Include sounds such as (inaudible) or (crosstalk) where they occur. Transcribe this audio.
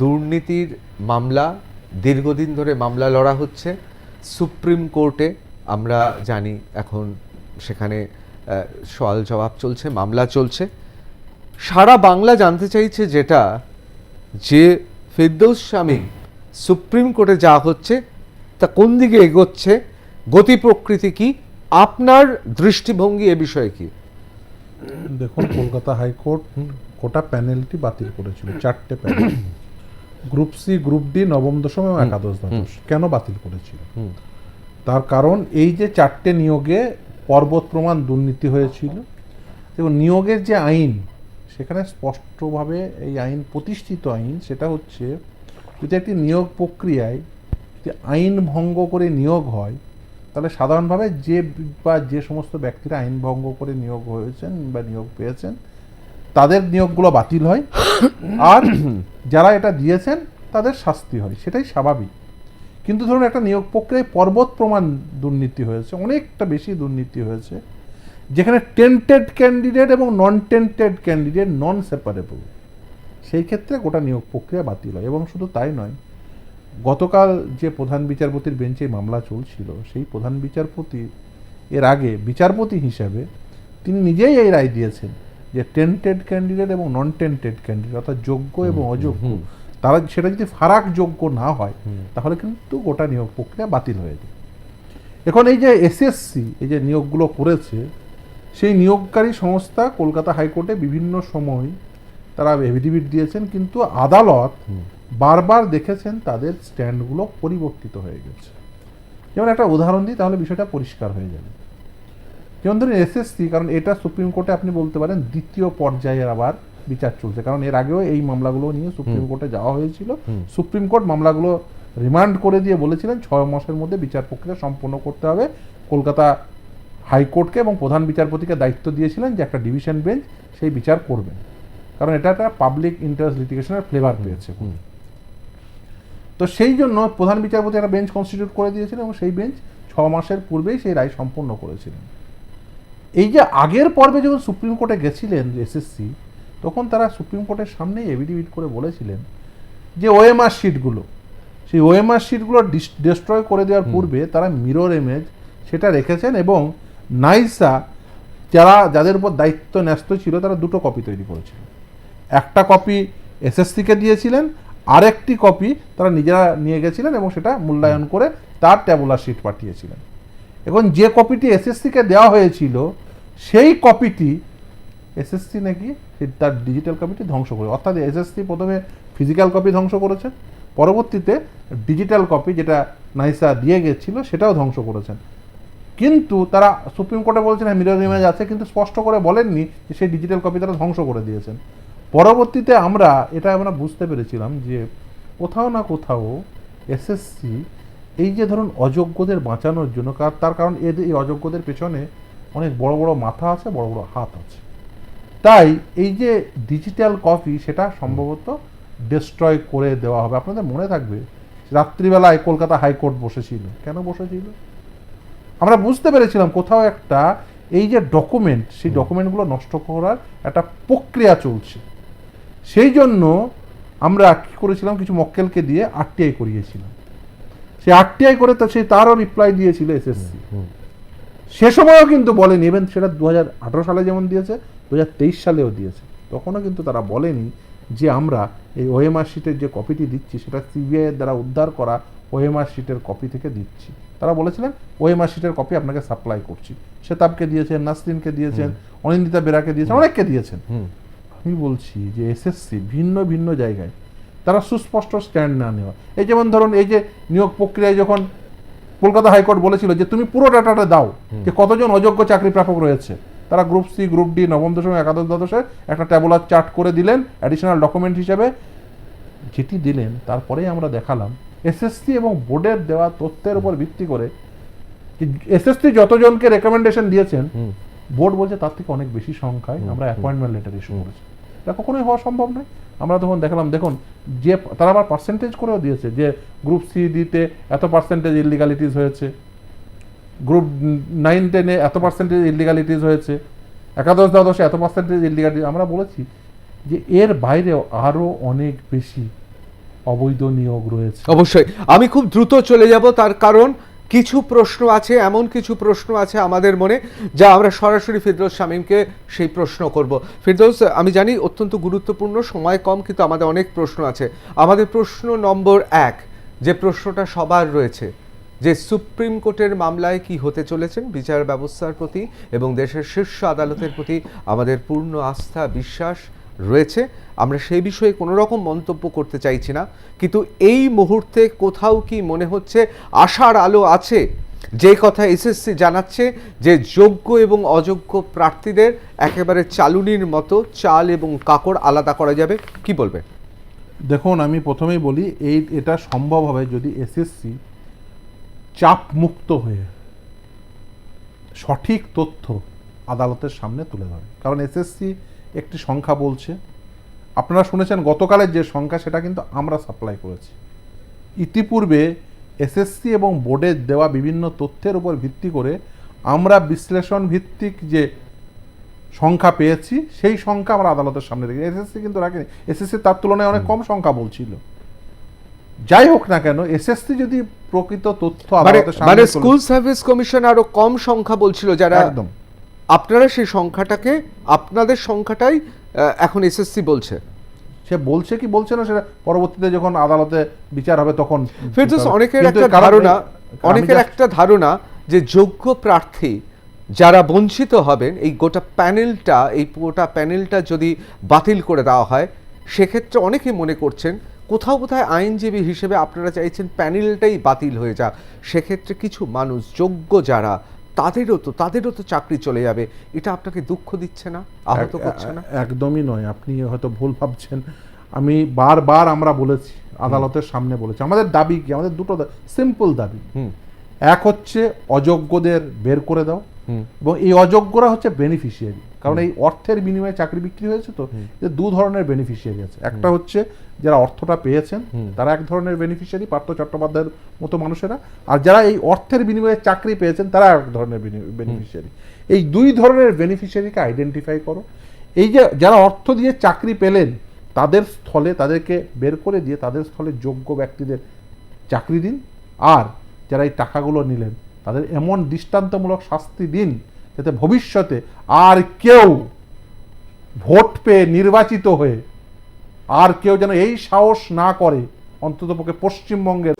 দুর্নীতির মামলা, দীর্ঘদিন ধরে মামলা লড়া হচ্ছে। সুপ্রিম কোর্টে আমরা জানি এখন সেখানে সওয়াল জবাব চলছে, মামলা চলছে। সারা বাংলা জানতে চাইছে যেটা, যে ফেরদৌস স্বামী সুপ্রিম কোর্টে যা হচ্ছে, তা কোন দিকে এগোচ্ছে, গতি প্রকৃতি কি, আপনার দৃষ্টিভঙ্গি এ বিষয়ে কি? দেখুন, কলকাতা হাইকোর্ট গোটা প্যানেলটি বাতিল করেছিল, চারটে panel. Group C group D নবম দশম এবং একাদশ দ্বাদশ। কেন বাতিল করেছিল? তার কারণ এই যে চারটে নিয়োগে পর্বত প্রমাণ দুর্নীতি হয়েছিল এবং নিয়োগের যে আইন সেখানে স্পষ্টভাবে এই আইন প্রতিষ্ঠিত আইন সেটা হচ্ছে যদি একটি নিয়োগ প্রক্রিয়ায় যদি আইন ভঙ্গ করে নিয়োগ হয় তাহলে সাধারণভাবে যে বা যে সমস্ত ব্যক্তিরা আইন ভঙ্গ করে নিয়োগ হয়েছেন বা নিয়োগ পেয়েছেন তাদের নিয়োগগুলো বাতিল হয়। আর (coughs) যারা এটা দিয়েছেন, তাদের শাস্তি হয়, সেটাই স্বাভাবিক। কিন্তু ধরুন একটা নিয়োগ প্রক্রিয়ায় পর্বত প্রমাণ দুর্নীতি হয়েছে, অনেকটা বেশি দুর্নীতি হয়েছে, যেখানে টেন্টেড ক্যান্ডিডেট এবং non tainted candidate non separable সেই ক্ষেত্রে গোটা নিয়োগ প্রক্রিয়া বাতিল হয়, এবং শুধু তাই নয়, গতকাল যে প্রধান বিচারপতির বেঞ্চে মামলা চলছিল, সেই প্রধান বিচারপতি এর আগে বিচারপতি হিসাবে তিনি নিজেই এই রায় দিয়েছেন যে টেন্টেড ক্যান্ডিডেট এবং নন টেন্টেড ক্যান্ডিডেট অর্থাৎ যোগ্য এবং অযোগ্য তারা সেটা যদি ফারাক যোগ্য না হয় তাহলে কিন্তু গোটা নিয়োগ প্রক্রিয়া বাতিল হয়ে যায়। এখন এই যে এসএসসি এই যে নিয়োগগুলো করেছে সেই নিয়োগকারী সংস্থা কলকাতা হাইকোর্টে বিভিন্ন সময় তারা এফিডেভিট দিয়েছেন কিন্তু আদালত বারবার দেখেছেন তাদের স্ট্যান্ডগুলো পরিবর্তিত হয়ে গেছে। যেমন একটা উদাহরণ দিই তাহলে বিষয়টা পরিষ্কার হয়ে যাবে। যেমন ধরুন এসএসসি কারণ এটা সুপ্রিম কোর্টে আপনি বলতে পারেন দ্বিতীয় পর্যায়ের আবার বিচার চলছে। কারণ এর আগেও এই মামলাগুলো নিয়ে সুপ্রিম কোর্টে যাওয়া হয়েছিল। সুপ্রিম কোর্ট মামলাগুলো রিমান্ড করে দিয়ে বলেছিলেন ছয় মাসের মধ্যে বিচার প্রক্রিয়া সম্পন্ন করতে হবে। কলকাতা হাইকোর্টকে এবং প্রধান বিচারপতিকে দায়িত্ব দিয়েছিলেন যে একটা ডিভিশন বেঞ্চ সেই বিচার করবেন। কারণ এটা একটা পাবলিক ইন্টারেস্ট লিটিগেশনের ফ্লেভার পেয়েছে। তো সেই জন্য প্রধান বিচারপতি একটা বেঞ্চ কনস্টিটিউট করে দিয়েছিলেন এবং সেই বেঞ্চ ছ মাসের পূর্বেই সেই রায় সম্পন্ন করেছিলেন। এই যে আগের পর্বে যখন সুপ্রিম কোর্টে গেছিলেন এসএসসি তখন তারা সুপ্রিম কোর্টের সামনেই এভিডিভিট করে বলেছিলেন যে ওএমআর শিটগুলো সেই ওএমআর শিটগুলো ডিস্ট্রয় করে দেওয়ার পূর্বে তারা মিরর ইমেজ সেটা রেখেছেন এবং নাইসা যারা যাদের উপর দায়িত্ব ন্যস্ত ছিল তারা দুটো কপি তৈরি করেছিলেন একটা কপি এসএসসিকে দিয়েছিলেন আরেকটি কপি তারা নিজেরা নিয়ে গেছিলেন এবং সেটা মূল্যায়ন করে তার ট্যাবুলার শিট পাঠিয়েছিলেন। এখন যে কপিটি এসএসসিকে দেওয়া হয়েছিল, সেই কপিটি এসএসসি নাকি তার ডিজিটাল কপিটি ধ্বংস করে, অর্থাৎ এসএসসি প্রথমে ফিজিক্যাল কপি ধ্বংস করেছে, পরবর্তীতে ডিজিটাল কপি যেটা নাইসা দিয়ে গেছিল সেটাও ধ্বংস করেছেন। কিন্তু তারা সুপ্রিম কোর্টে বলছেন হ্যাঁ মিরর ইমেজ আছে, কিন্তু স্পষ্ট করে বলেননি যে সেই ডিজিটাল কপি তারা ধ্বংস করে দিয়েছেন। পরবর্তীতে আমরা, এটা আমরা বুঝতে পেরেছিলাম যে কোথাও না কোথাও এসএসসি এই যে ধরুন অযোগ্যদের বাঁচানোর জন্য কার- তার কারণ এদের এই অযোগ্যদের পেছনে অনেক বড় বড় মাথা আছে বড় বড় হাত আছে। তাই এই যে ডিজিটাল কপি সেটা সম্ভবত ডিস্ট্রয় করে দেওয়া হবে। আপনাদের মনে থাকবে রাত্রিবেলায় কলকাতা হাইকোর্ট বসেছিল। কেন বসেছিল? আমরা বুঝতে পেরেছিলাম কোথাও একটা এই যে ডকুমেন্ট সেই ডকুমেন্টগুলো নষ্ট করার একটা প্রক্রিয়া চলছে। সেই জন্য আমরা কী করেছিলাম কিছু মক্কেলকে দিয়ে আরটিআই করিয়েছিলাম। সেই আরটিআই করে তো সে তারও রিপ্লাই দিয়েছিল এসএসসি সে সময়ও কিন্তু বলেনি। ইভেন সেটা দু হাজার আঠেরো সালে যেমন দিয়েছে দু হাজার তেইশ সালেও দিয়েছে। তখনও কিন্তু তারা বলেনি যে আমরা এই ওএমআর শিটের যে কপিটি দিচ্ছি সেটা সিবিআই এর দ্বারা উদ্ধার করা ওএমআর শিটের কপি থেকে দিচ্ছি। তারা বলেছিলেন ওএমআর শিটের কপি আপনাকে সাপ্লাই করছি। সেতাবকে দিয়েছেন নাসরিনকে দিয়েছেন অনিন্দিতা বেরাকে দিয়েছেন অনেককে দিয়েছেন। আমি বলছি যে এসএসসি ভিন্ন ভিন্ন জায়গায় তারা সুস্পষ্ট স্ট্যান্ড না নেওয়া। এই যেমন ধরুন এই যে নিয়োগ প্রক্রিয়ায় যখন কলকাতা হাইকোর্ট বলেছিল যে তুমি পুরো ডাটাটা দাও যে কতজন অযোগ্য চাকরি প্রাপক রয়েছে তারা গ্রুপ সি গ্রুপ ডি নবম দশম একাদশ দ্বাদশে একটা ট্যাবুলার চার্ট করে দিলেন অ্যাডিশনাল ডকুমেন্ট হিসেবে যেটি দিলেন তারপরেই আমরা দেখালাম এসএসসি এবং বোর্ডের দেওয়া তথ্যের উপর ভিত্তি করে এসএসসি যতজনকে রেকমেন্ডেশন দিয়েছেন বোর্ড বলছে তার থেকে অনেক বেশি সংখ্যায় আমরা অ্যাপয়েন্টমেন্ট লেটার ইস্যু করেছি। এটা কখনোই হওয়া সম্ভব নয়। আমরা তখন দেখালাম, দেখুন, যে তারা আবার পার্সেন্টেজ করেও দিয়েছে, যে গ্রুপ সি দিতে এত পার্সেন্টেজ ইলিগালিটিস হয়েছে। গ্রুপ নাইন টেনে এত পার্সেন্টেজ ইলিগালিটিস হয়েছে। একাদশ, দ্বাদশে এত পার্সেন্টেজ ইলিগালিটি আমরা বলেছি যে এর বাইরেও আরও অনেক বেশি অবৈধ নিয়োগ রয়েছে। অবশ্যই। আমি খুব দ্রুত চলে যাব, তার কারণ কিছু প্রশ্ন আছে, এমন কিছু প্রশ্ন আছে আমাদের মনে, যা আমরা সরাসরি ফিরদৌস শামীমকে সেই প্রশ্ন করব। ফিরদৌস, আমি জানি অত্যন্ত গুরুত্বপূর্ণ, সময় কম, কিন্তু আমাদের অনেক প্রশ্ন আছে। আমাদের প্রশ্ন নম্বর এক, যে প্রশ্নটা সবার রয়েছে, যে সুপ্রিম কোর্টের মামলায় কি হতে চলেছেন বিচার ব্যবস্থার প্রতি এবং দেশের শীর্ষ আদালতের প্রতি আমাদের পূর্ণ আস্থা, বিশ্বাস রয়েছে। আমরা সেই বিষয়ে কোনো রকম মন্তব্য করতে চাইছি না। কিন্তু এই মুহূর্তে কোথাও কি মনে হচ্ছে, আশার আলো আছে? যে কথা এসএসসি জানাচ্ছে যে যোগ্য এবং অযোগ্য প্রার্থীদের একেবারে চালুনির মতো চাল এবং কাকড় আলাদা করা যাবে। কি বলবে? দেখুন, আমি প্রথমেই বলি, এই, এটা সম্ভব হবে যদি এসএসসি চাপ মুক্ত হয়ে সঠিক তথ্য আদালতের সামনে তুলে ধরে। কারণ এসএসসি একটি সংখ্যা বলছে। আপনারা শুনেছেন গতকালের যে সংখ্যা সেটা কিন্তু আমরা সাপ্লাই করেছি। ইতিপূর্বে এসএসসি এবং বোর্ডের দেওয়া বিভিন্ন তথ্যের উপর ভিত্তি করে আমরা বিশ্লেষণ ভিত্তিক যে সংখ্যা পেয়েছি সেই সংখ্যা আমরা আদালতের সামনে রেখেছি এসএসসি কিন্তু রাখেনি। এসএসসি তার তুলনায় অনেক কম সংখ্যা বলছিল। যাই হোক না কেন এসএসসি যদি প্রকৃত তথ্য মানে আদালতের সামনে মানে স্কুল সার্ভিস কমিশন আরও কম সংখ্যা বলছিল যারা একদম। আপনারা সেই সংখ্যাটাকে আপনাদের সংখ্যাটাই এখন এসএসসি বলছে। সে বলছে কি বলছে না সেটা পরবর্তীতে যখন আদালতে বিচার হবে তখন ফেরদৌস অনেকের একটা ধারণা অনেকের একটা ধারণা যে যোগ্য প্রার্থী যারা বঞ্চিত হবেন এই গোটা প্যানেলটা এই গোটা প্যানেলটা যদি বাতিল করে দেওয়া হয় সেক্ষেত্রে অনেকে মনে করছেন কোথাও কোথায় আইনজীবী হিসেবে আপনারা চাইছেন প্যানেলটাই বাতিল হয়ে যাক। সেক্ষেত্রে কিছু মানুষ যোগ্য যারা তাদেরও তো তাদেরও তো চাকরি চলে যাবে। এটা আপনাকে দুঃখ দিচ্ছে না? আহত করছে না? একদমই নয়। আপনি হয়তো ভুল ভাবছেন। আমি বারবার আমরা বলেছি আদালতের সামনে বলেছি। আমাদের দাবি কি? আমাদের দুটো সিম্পল দাবি। হুম। এক হচ্ছে অযোগ্যদের বের করে দাও হুম। এবং এই অযোগ্যরা হচ্ছে বেনিফিশিয়ারি কারণ এই অর্থের বিনিময়ে চাকরি বিক্রি হয়েছে তো যে দু ধরনের বেনিফিশিয়ারি আছে। একটা হচ্ছে যারা অর্থটা পেয়েছেন তারা এক ধরনের বেনিফিশিয়ারি পার্থ চট্টোপাধ্যায়ের মতো মানুষেরা। আর যারা এই অর্থের বিনিময়ে চাকরি পেয়েছেন তারা এক ধরনের বেনিফিশিয়ারি এই দুই ধরনের বেনিফিশিয়ারিকে আইডেন্টিফাই করো। এই যে যারা অর্থ দিয়ে চাকরি পেলেন তাদের স্থলে তাদেরকে বের করে দিয়ে তাদের স্থলে যোগ্য ব্যক্তিদের চাকরি দিন। আর যারা এই টাকাগুলো নিলেন তাদের এমন দৃষ্টান্তমূলক শাস্তি দিন যাতে ভবিষ্যতে আর কেউ ভোট পেয়ে নির্বাচিত হয়ে আর কেউ যেন এই সাহস না করে, অন্ততপক্ষে পশ্চিমবঙ্গের